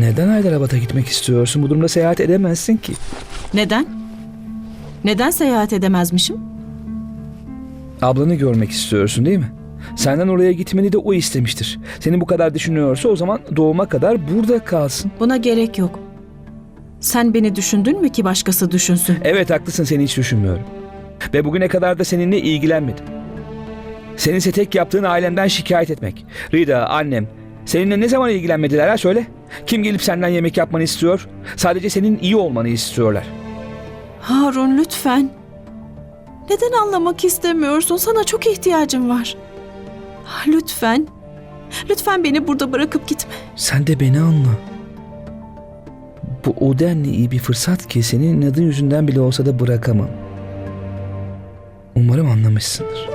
Neden Haydarabad'a gitmek istiyorsun? Bu durumda seyahat edemezsin ki. Neden? Neden seyahat edemezmişim? Ablanı görmek istiyorsun değil mi? Senden oraya gitmeni de o istemiştir. Seni bu kadar düşünüyorsa o zaman doğuma kadar burada kalsın. Buna gerek yok. Sen beni düşündün mü ki başkası düşünsün? Evet haklısın seni hiç düşünmüyorum. Ve bugüne kadar da seninle ilgilenmedim. Senin ise tek yaptığın ailemden şikayet etmek. Rida, annem, seninle ne zaman ilgilenmediler ha söyle. Kim gelip senden yemek yapmanı istiyor? Sadece senin iyi olmanı istiyorlar. Harun lütfen. Neden anlamak istemiyorsun? Sana çok ihtiyacım var. Ah, Lütfen. Lütfen beni burada bırakıp gitme. Sen de beni anla. Bu o denli iyi bir fırsat ki senin adı yüzünden bile olsa da bırakamam. Umarım anlamışsındır.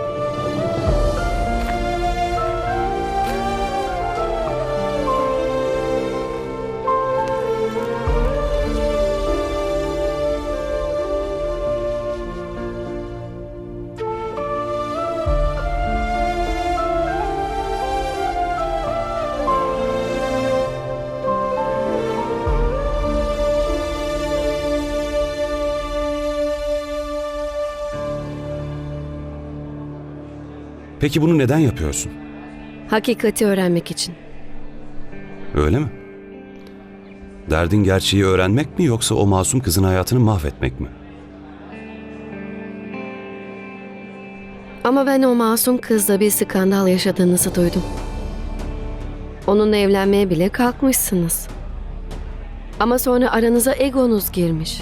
Peki bunu neden yapıyorsun? Hakikati öğrenmek için. Öyle mi? Derdin gerçeği öğrenmek mi yoksa o masum kızın hayatını mahvetmek mi? Ama ben o masum kızla bir skandal yaşadığınızı duydum. Onunla evlenmeye bile kalkmışsınız. Ama sonra aranıza egonuz girmiş.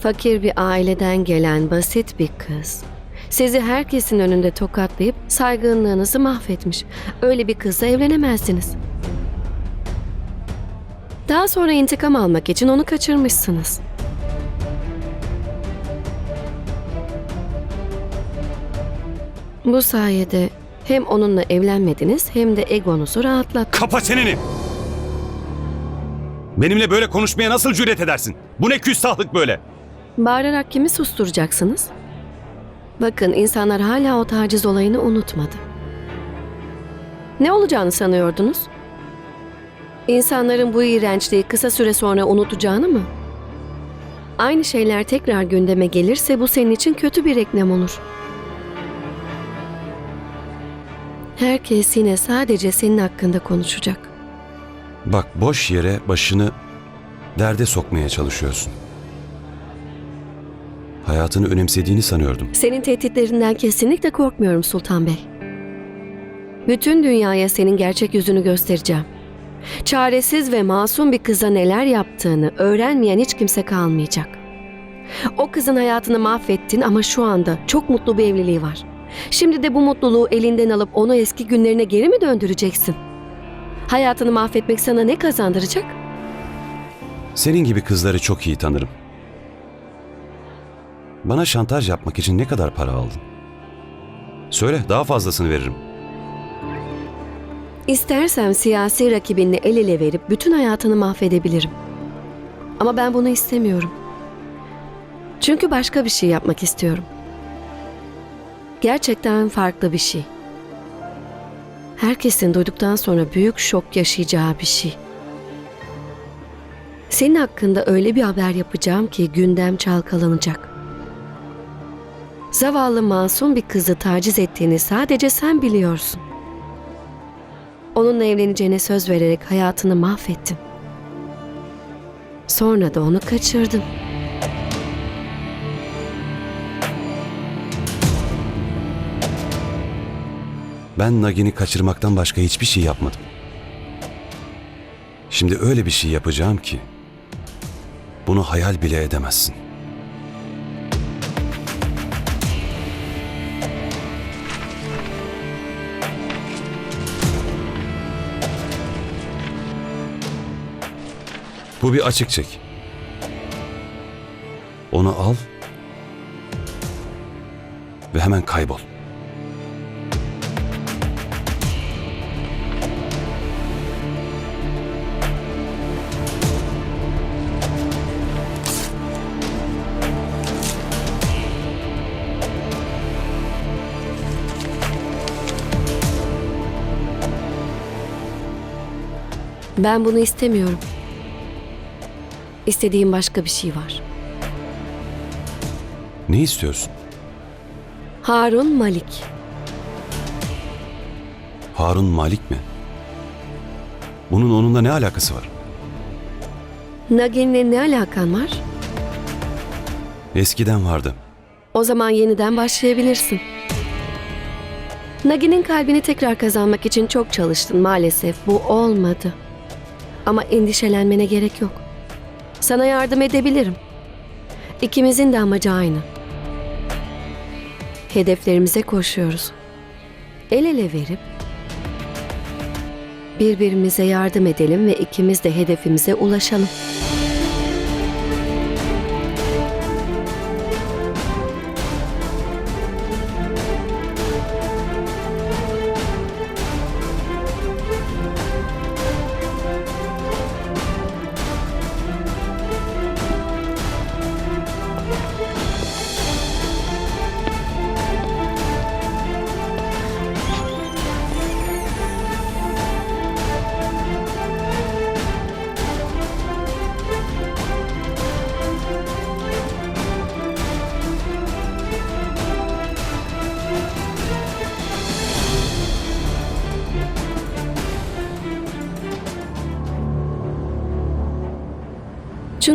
Fakir bir aileden gelen basit bir kız. Sizi herkesin önünde tokatlayıp saygınlığınızı mahvetmiş. Öyle bir kızla evlenemezdiniz. Daha sonra intikam almak için onu kaçırmışsınız. Bu sayede hem onunla evlenmediniz hem de egonuzu rahatlattınız. Kapa çeneni! Benimle böyle konuşmaya nasıl cüret edersin? Bu ne küstahlık böyle? Bağırarak kimi susturacaksınız? Bakın insanlar hala o taciz olayını unutmadı. Ne olacağını sanıyordunuz? İnsanların bu iğrençliği kısa süre sonra unutacağını mı? Aynı şeyler tekrar gündeme gelirse bu senin için kötü bir reklam olur. Herkes yine sadece senin hakkında konuşacak. Bak boş yere başını derde sokmaya çalışıyorsun. Hayatını önemsediğini sanıyordum. Senin tehditlerinden kesinlikle korkmuyorum Sultan Bey. Bütün dünyaya senin gerçek yüzünü göstereceğim. Çaresiz ve masum bir kıza neler yaptığını öğrenmeyen hiç kimse kalmayacak. O kızın hayatını mahvettin ama şu anda çok mutlu bir evliliği var. Şimdi de bu mutluluğu elinden alıp onu eski günlerine geri mi döndüreceksin? Hayatını mahvetmek sana ne kazandıracak? Senin gibi kızları çok iyi tanırım. Bana şantaj yapmak için ne kadar para aldın? Söyle daha fazlasını veririm. İstersem siyasi rakibinle el ele verip bütün hayatını mahvedebilirim. Ama ben bunu istemiyorum. Çünkü başka bir şey yapmak istiyorum. Gerçekten farklı bir şey. Herkesin duyduktan sonra büyük şok yaşayacağı bir şey. Senin hakkında öyle bir haber yapacağım ki gündem çalkalanacak. Zavallı masum bir kızı taciz ettiğini sadece sen biliyorsun. Onunla evleneceğine söz vererek hayatını mahvettin. Sonra da onu kaçırdın. Ben Nagin'i kaçırmaktan başka hiçbir şey yapmadım. Şimdi öyle bir şey yapacağım ki bunu hayal bile edemezsin. Bu bir açık çek. Onu al ve hemen kaybol. Ben bunu istemiyorum. İstediğim başka bir şey var. Ne istiyorsun? Harun Malik. Harun Malik mi? Bunun onunla ne alakası var? Nagin'le ne alakan var? Eskiden vardı. O zaman yeniden başlayabilirsin. Nagin'in kalbini tekrar kazanmak için çok çalıştın maalesef. Bu olmadı. Ama endişelenmene gerek yok. Sana yardım edebilirim. İkimizin de amacı aynı. Hedeflerimize koşuyoruz. El ele verip birbirimize yardım edelim ve ikimiz de hedefimize ulaşalım.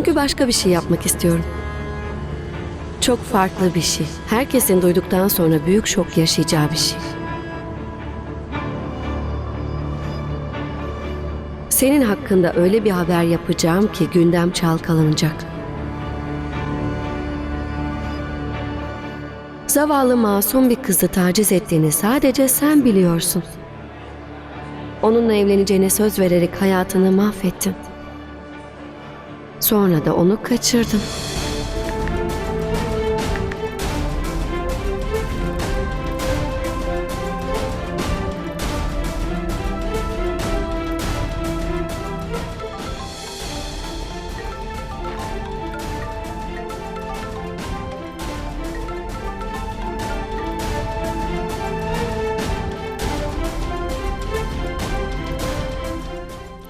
Çünkü başka bir şey yapmak istiyorum. Çok farklı bir şey. Herkesin duyduktan sonra büyük şok yaşayacağı bir şey. Senin hakkında öyle bir haber yapacağım ki gündem çalkalanacak. Zavallı masum bir kızı taciz ettiğini sadece sen biliyorsun. Onunla evleneceğine söz vererek hayatını mahvettin. Sonra da onu kaçırdın.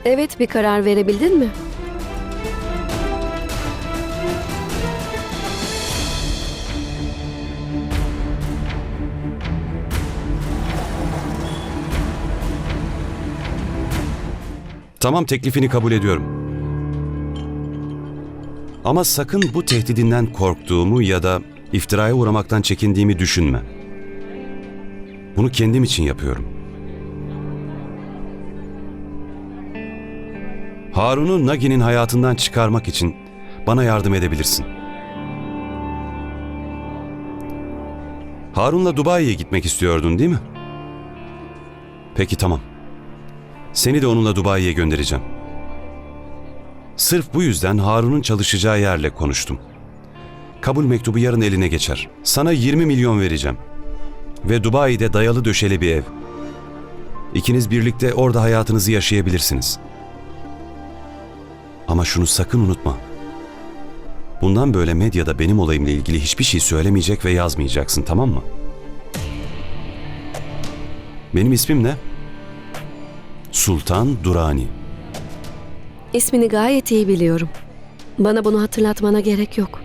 Evet bir karar verebildin mi? Tamam teklifini kabul ediyorum. Ama sakın bu tehdidinden korktuğumu ya da iftiraya uğramaktan çekindiğimi düşünme. Bunu kendim için yapıyorum. Harun'u Nagi'nin hayatından çıkarmak için bana yardım edebilirsin. Harun'la Dubai'ye gitmek istiyordun değil mi? Peki tamam. Seni de onunla Dubai'ye göndereceğim. Sırf bu yüzden Harun'un çalışacağı yerle konuştum. Kabul mektubu yarın eline geçer. Sana 20 milyon vereceğim. Ve Dubai'de dayalı döşeli bir ev. İkiniz birlikte orada hayatınızı yaşayabilirsiniz. Ama şunu sakın unutma. Bundan böyle medyada benim olayımla ilgili hiçbir şey söylemeyecek ve yazmayacaksın tamam mı? Benim ismim ne? Sultan Durani. İsmini gayet iyi biliyorum. Bana bunu hatırlatmana gerek yok.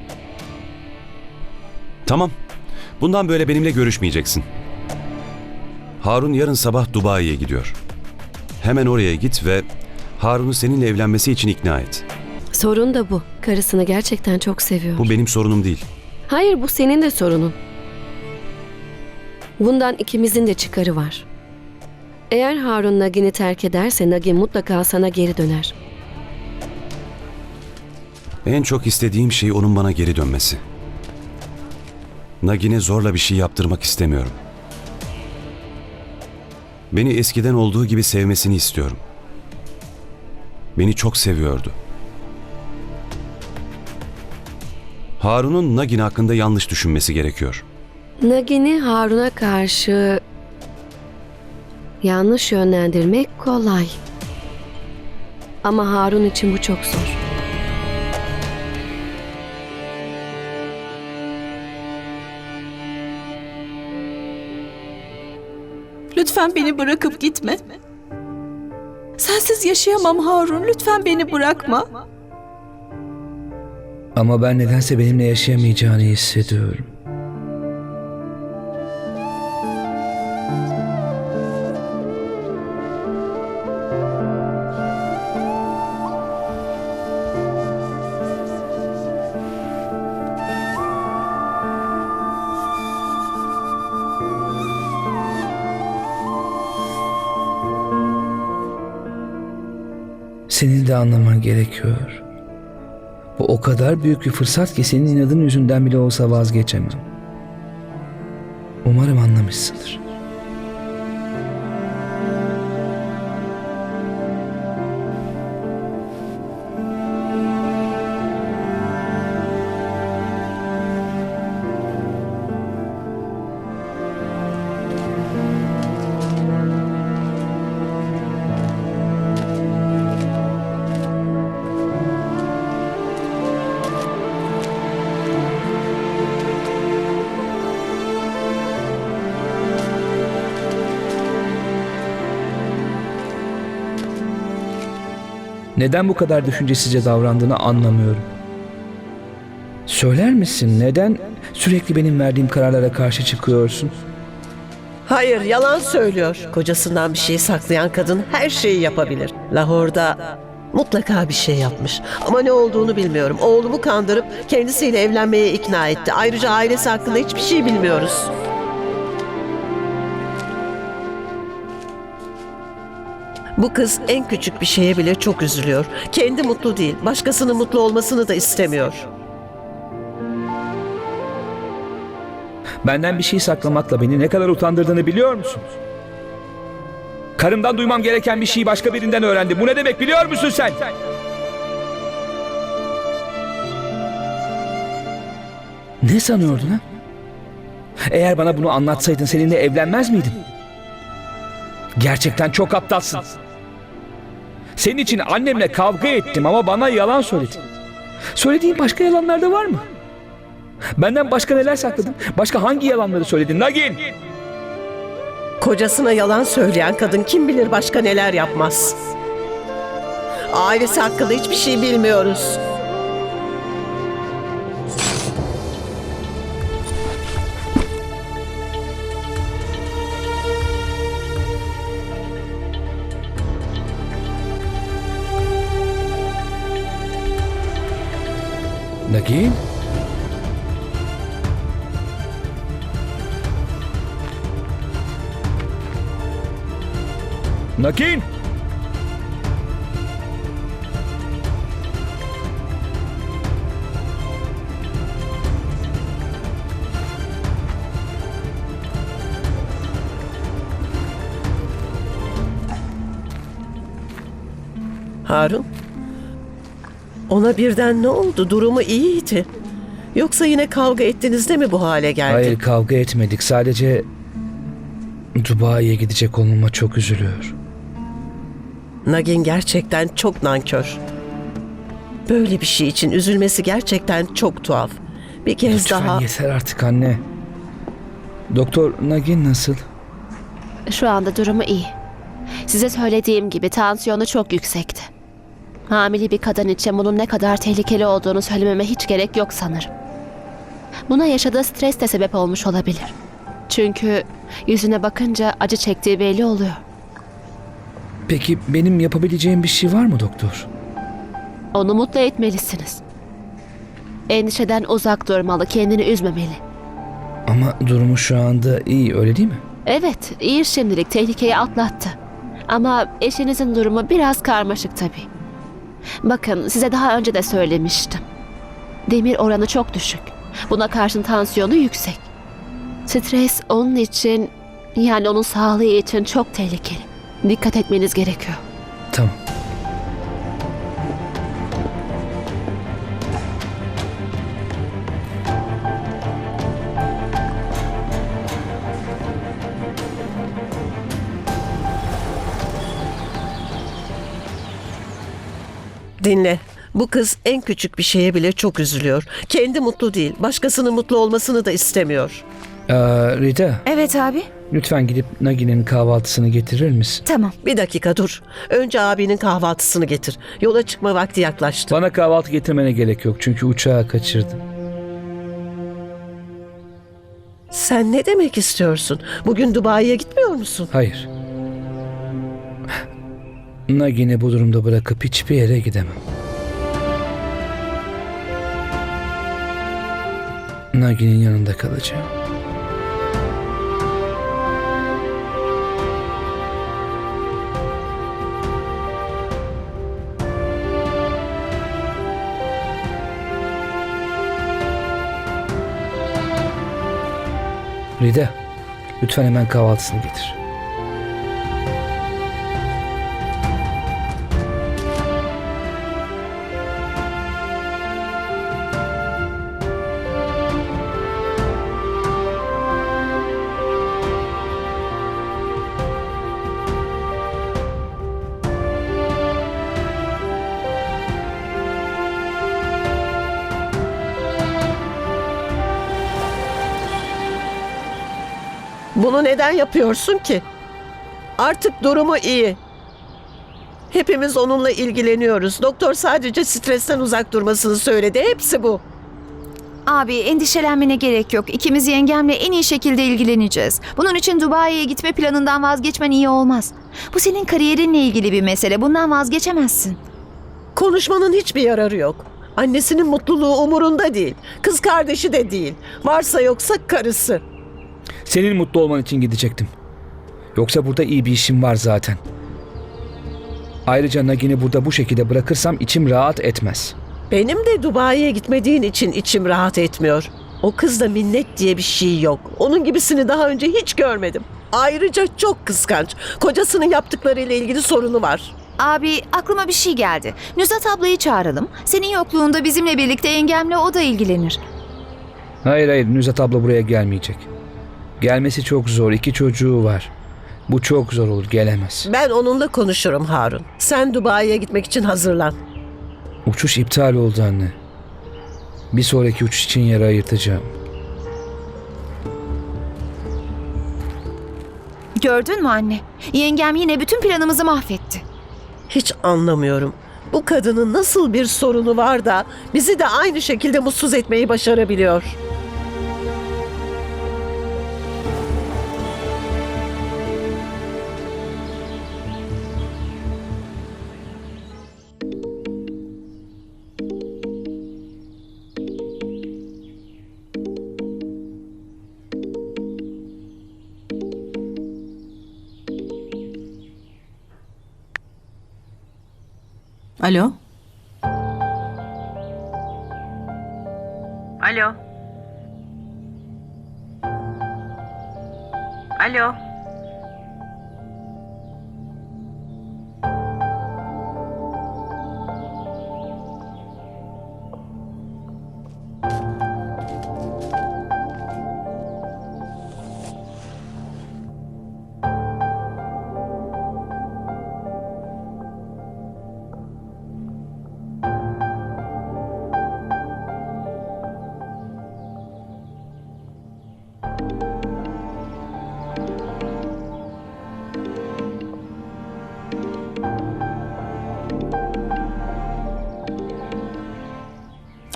Tamam. Bundan böyle benimle görüşmeyeceksin. Harun yarın sabah Dubai'ye gidiyor. Hemen oraya git ve Harun'u seninle evlenmesi için ikna et. Sorun da bu. Karısını gerçekten çok seviyor. Bu benim sorunum değil. Hayır bu senin de sorunun. Bundan ikimizin de çıkarı var. Eğer Harun Nagin'i terk ederse Nagin mutlaka sana geri döner. En çok istediğim şey onun bana geri dönmesi. Nagin'e zorla bir şey yaptırmak istemiyorum. Beni eskiden olduğu gibi sevmesini istiyorum. Beni çok seviyordu. Harun'un Nagin hakkında yanlış düşünmesi gerekiyor. Nagin'i Harun'a karşı yanlış yönlendirmek kolay. Ama Harun için bu çok zor. Lütfen beni bırakıp gitme. Sen Sensiz yaşayamam Harun. Lütfen beni bırakma. Ama ben nedense benimle yaşayamayacağını hissediyorum. Gerekiyor. Bu o kadar büyük bir fırsat ki senin inadın yüzünden bile olsa vazgeçemem. Umarım anlamışsındır. Neden bu kadar düşüncesizce davrandığını anlamıyorum. Söyler misin neden sürekli benim verdiğim kararlara karşı çıkıyorsun? Hayır, yalan söylüyor. Kocasından bir şey saklayan kadın her şeyi yapabilir. Lahor'da mutlaka bir şey yapmış. Ama ne olduğunu bilmiyorum. Oğlumu kandırıp kendisiyle evlenmeye ikna etti. Ayrıca ailesi hakkında hiçbir şey bilmiyoruz. Bu kız en küçük bir şeye bile çok üzülüyor. Kendi mutlu değil, başkasının mutlu olmasını da istemiyor. Benden bir şey saklamakla beni ne kadar utandırdığını biliyor musun? Karımdan duymam gereken bir şeyi başka birinden öğrendim. Bu ne demek biliyor musun sen? Ne sanıyordun ha? Eğer bana bunu anlatsaydın seninle evlenmez miydim? Gerçekten çok aptalsın. Senin için annemle kavga ettim ama bana yalan söyledin. Söylediğin başka yalanlar da var mı? Benden başka neler sakladın? Başka hangi yalanları söyledin Nagin? Kocasına yalan söyleyen kadın kim bilir başka neler yapmaz. Ailesi hakkında hiçbir şey bilmiyoruz. Nagin? Nagin? Harun. Ona birden ne oldu? Durumu iyiydi. Yoksa yine kavga ettiniz de mi bu hale geldi? Hayır kavga etmedik. Sadece Dubai'ye gidecek olmama çok üzülüyor. Nagin gerçekten çok nankör. Böyle bir şey için üzülmesi gerçekten çok tuhaf. Bir kez Lütfen daha yeter artık anne. Doktor Nagin nasıl? Şu anda durumu iyi. Size söylediğim gibi tansiyonu çok yüksekti. Hamile bir kadın için bunun ne kadar tehlikeli olduğunu söylememe hiç gerek yok sanırım. Buna yaşadığı stres de sebep olmuş olabilir. Çünkü yüzüne bakınca acı çektiği belli oluyor. Peki benim yapabileceğim bir şey var mı doktor? Onu mutlu etmelisiniz. Endişeden uzak durmalı, kendini üzmemeli. Ama durumu şu anda iyi öyle değil mi? Evet, iyi şimdilik tehlikeyi atlattı. Ama eşinizin durumu biraz karmaşık tabii. Bakın size daha önce de söylemiştim. Demir oranı çok düşük. Buna karşın tansiyonu yüksek. Stres onun için yani onun sağlığı için çok tehlikeli. Dikkat etmeniz gerekiyor. Tamam. Dinle. Bu kız en küçük bir şeye bile çok üzülüyor. Kendi mutlu değil, başkasının mutlu olmasını da istemiyor. Ee, Rita Evet abi. lütfen gidip Nagi'nin kahvaltısını getirir misin? Tamam. Bir dakika dur. Önce abinin kahvaltısını getir. Yola çıkma vakti yaklaştı. Bana kahvaltı getirmene gerek yok çünkü uçağı kaçırdım. Sen ne demek istiyorsun? Bugün Dubai'ye gitmiyor musun? Hayır. Nagin'i bu durumda bırakıp hiçbir yere gidemem. Nagin'in yanında kalacağım. Rida, lütfen hemen kahvaltısını getir. Neden yapıyorsun ki? Artık durumu iyi. Hepimiz onunla ilgileniyoruz. Doktor sadece stresten uzak durmasını söyledi. Hepsi bu. Abi endişelenmene gerek yok. İkimiz yengemle en iyi şekilde ilgileneceğiz. Bunun için Dubai'ye gitme planından vazgeçmen iyi olmaz. Bu senin kariyerinle ilgili bir mesele. Bundan vazgeçemezsin. Konuşmanın hiçbir yararı yok. Annesinin mutluluğu umurunda değil. Kız kardeşi de değil. Varsa yoksa karısı. Senin mutlu olman için gidecektim. Yoksa burada iyi bir işim var zaten. Ayrıca Nagin'i burada bu şekilde bırakırsam içim rahat etmez. Benim de Dubai'ye gitmediğin için içim rahat etmiyor. O kızda minnet diye bir şey yok. Onun gibisini daha önce hiç görmedim. Ayrıca çok kıskanç. Kocasının yaptıklarıyla ilgili sorunu var. Abi aklıma bir şey geldi. Nüzat ablayı çağıralım. Senin yokluğunda bizimle birlikte yengemle o da ilgilenir. Hayır hayır Nüzat abla buraya gelmeyecek. Gelmesi çok zor. iki çocuğu var. Bu çok zor olur gelemez. Ben onunla konuşurum Harun. Sen Dubai'ye gitmek için hazırlan. Uçuş iptal oldu anne. Bir sonraki uçuş için yer ayırtacağım. Gördün mü anne? Yengem yine bütün planımızı mahvetti. Hiç anlamıyorum. Bu kadının nasıl bir sorunu var da bizi de aynı şekilde mutsuz etmeyi başarabiliyor. Алло?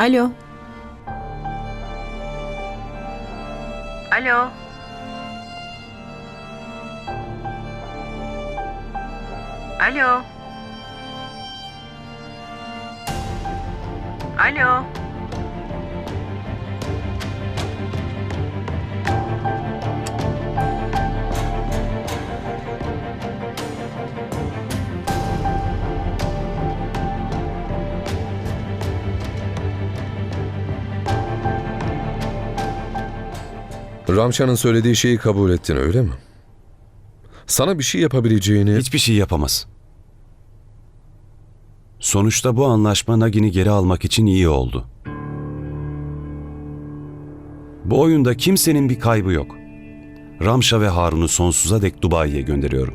Алло. Алло. Алло. Алло. Ramşan'ın söylediği şeyi kabul ettin öyle mi? Sana bir şey yapabileceğini... Hiçbir şey yapamaz. Sonuçta bu anlaşma Nagin'i geri almak için iyi oldu. Bu oyunda kimsenin bir kaybı yok. Ramşa ve Harun'u sonsuza dek Dubai'ye gönderiyorum.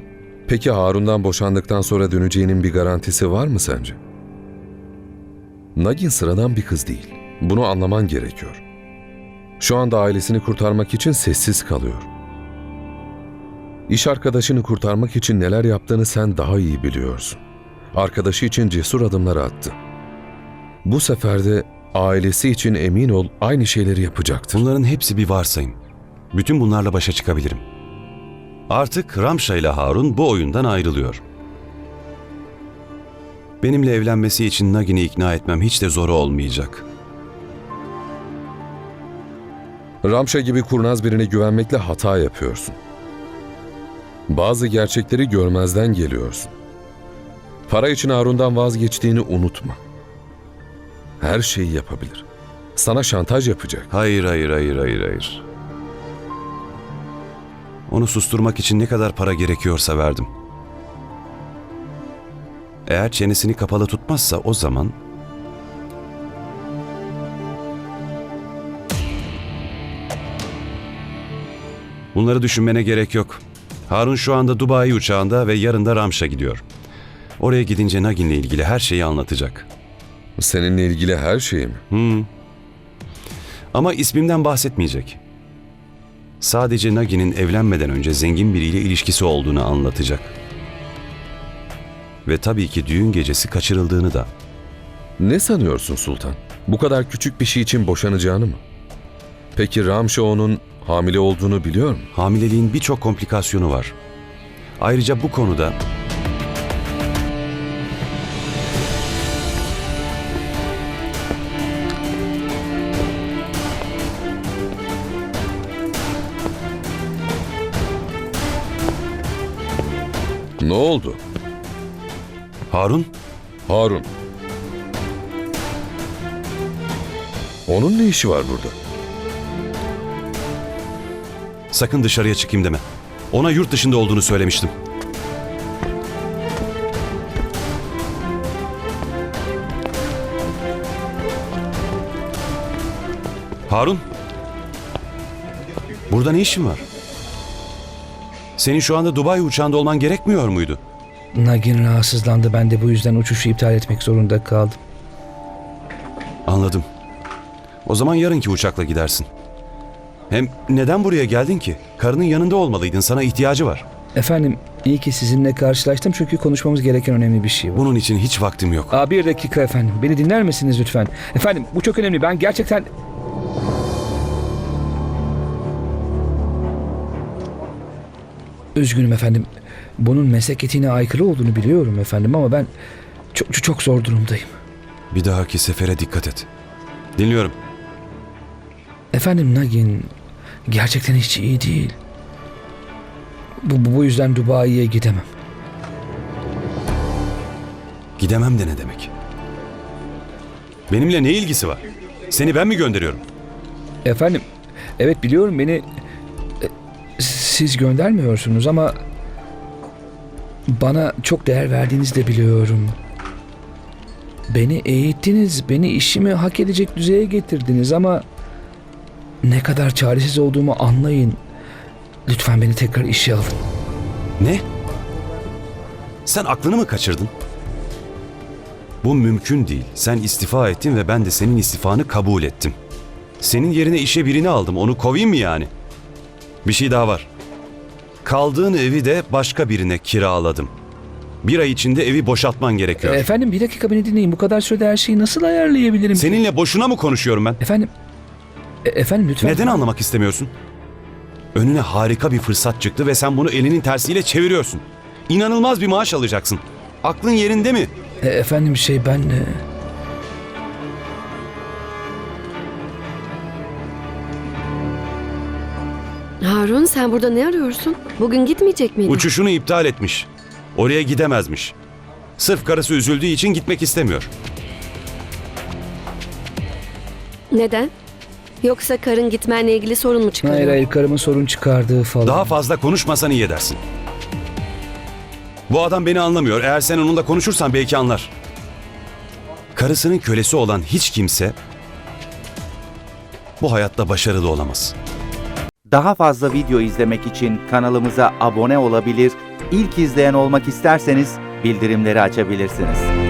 Peki Harun'dan boşandıktan sonra döneceğinin bir garantisi var mı sence? Nagin sıradan bir kız değil. Bunu anlaman gerekiyor. Şu anda ailesini kurtarmak için sessiz kalıyor. İş arkadaşını kurtarmak için neler yaptığını sen daha iyi biliyorsun. Arkadaşı için cesur adımlar attı. Bu sefer de ailesi için emin ol aynı şeyleri yapacaktır. Bunların hepsi bir varsayım. Bütün bunlarla başa çıkabilirim. Artık Ramşa ile Harun bu oyundan ayrılıyor. Benimle evlenmesi için Nagin'i ikna etmem hiç de zor olmayacak. Ramşa gibi kurnaz birine güvenmekle hata yapıyorsun. Bazı gerçekleri görmezden geliyorsun. Para için Harun'dan vazgeçtiğini unutma. Her şeyi yapabilir. Sana şantaj yapacak. Hayır, hayır, hayır, hayır, hayır. Onu susturmak için ne kadar para gerekiyorsa verdim. Eğer çenesini kapalı tutmazsa o zaman... Bunları düşünmene gerek yok. Harun şu anda Dubai uçağında ve yarın da Ramş'a gidiyor. Oraya gidince Nagin'le ilgili her şeyi anlatacak. Seninle ilgili her şeyi mi? Hmm. Ama ismimden bahsetmeyecek. Sadece Nagi'nin evlenmeden önce zengin biriyle ilişkisi olduğunu anlatacak. Ve tabii ki düğün gecesi kaçırıldığını da. Ne sanıyorsun Sultan? Bu kadar küçük bir şey için boşanacağını mı? Peki Ramşa onun hamile olduğunu biliyor mu? Hamileliğin birçok komplikasyonu var. Ayrıca bu konuda Ne oldu? Harun Harun. Onun ne işi var burada? Sakın dışarıya çıkayım deme. Ona yurt dışında olduğunu söylemiştim. Harun. Burada ne işin var? Senin şu anda Dubai uçağında olman gerekmiyor muydu? Nagin rahatsızlandı. Ben de bu yüzden uçuşu iptal etmek zorunda kaldım. Anladım. O zaman yarınki uçakla gidersin. Hem neden buraya geldin ki? Karının yanında olmalıydın. Sana ihtiyacı var. Efendim iyi ki sizinle karşılaştım çünkü konuşmamız gereken önemli bir şey var. Bunun için hiç vaktim yok. Aa, bir dakika efendim. Beni dinler misiniz lütfen? Efendim bu çok önemli. Ben gerçekten... Üzgünüm efendim. Bunun meslek etiğine aykırı olduğunu biliyorum efendim ama ben çok çok, çok zor durumdayım. Bir dahaki sefere dikkat et. Dinliyorum. Efendim Nagin gerçekten hiç iyi değil. Bu, bu, yüzden Dubai'ye gidemem. Gidemem de ne demek? Benimle ne ilgisi var? Seni ben mi gönderiyorum? Efendim, evet biliyorum beni e, siz göndermiyorsunuz ama bana çok değer verdiğinizi de biliyorum. Beni eğittiniz, beni işimi hak edecek düzeye getirdiniz ama ne kadar çaresiz olduğumu anlayın. Lütfen beni tekrar işe alın. Ne? Sen aklını mı kaçırdın? Bu mümkün değil. Sen istifa ettin ve ben de senin istifanı kabul ettim. Senin yerine işe birini aldım. Onu kovayım mı yani? Bir şey daha var. Kaldığın evi de başka birine kiraladım. Bir ay içinde evi boşaltman gerekiyor. Efendim bir dakika beni dinleyin. Bu kadar sürede her şeyi nasıl ayarlayabilirim? Seninle boşuna mı konuşuyorum ben? Efendim, e- efendim lütfen. Neden anlamak istemiyorsun? Önüne harika bir fırsat çıktı ve sen bunu elinin tersiyle çeviriyorsun. İnanılmaz bir maaş alacaksın. Aklın yerinde mi? E, efendim şey ben... e, Harun sen burada ne arıyorsun? Bugün gitmeyecek miydin? Uçuşunu iptal etmiş. Oraya gidemezmiş. Sırf karısı üzüldüğü için gitmek istemiyor. Neden? Yoksa karın gitmenle ilgili sorun mu çıkarıyor? Hayır hayır karımın sorun çıkardığı falan. Daha fazla konuşmasan iyi edersin. Bu adam beni anlamıyor. Eğer sen onunla konuşursan belki anlar. Karısının kölesi olan hiç kimse bu hayatta başarılı olamaz. Daha fazla video izlemek için kanalımıza abone olabilir, ilk izleyen olmak isterseniz bildirimleri açabilirsiniz.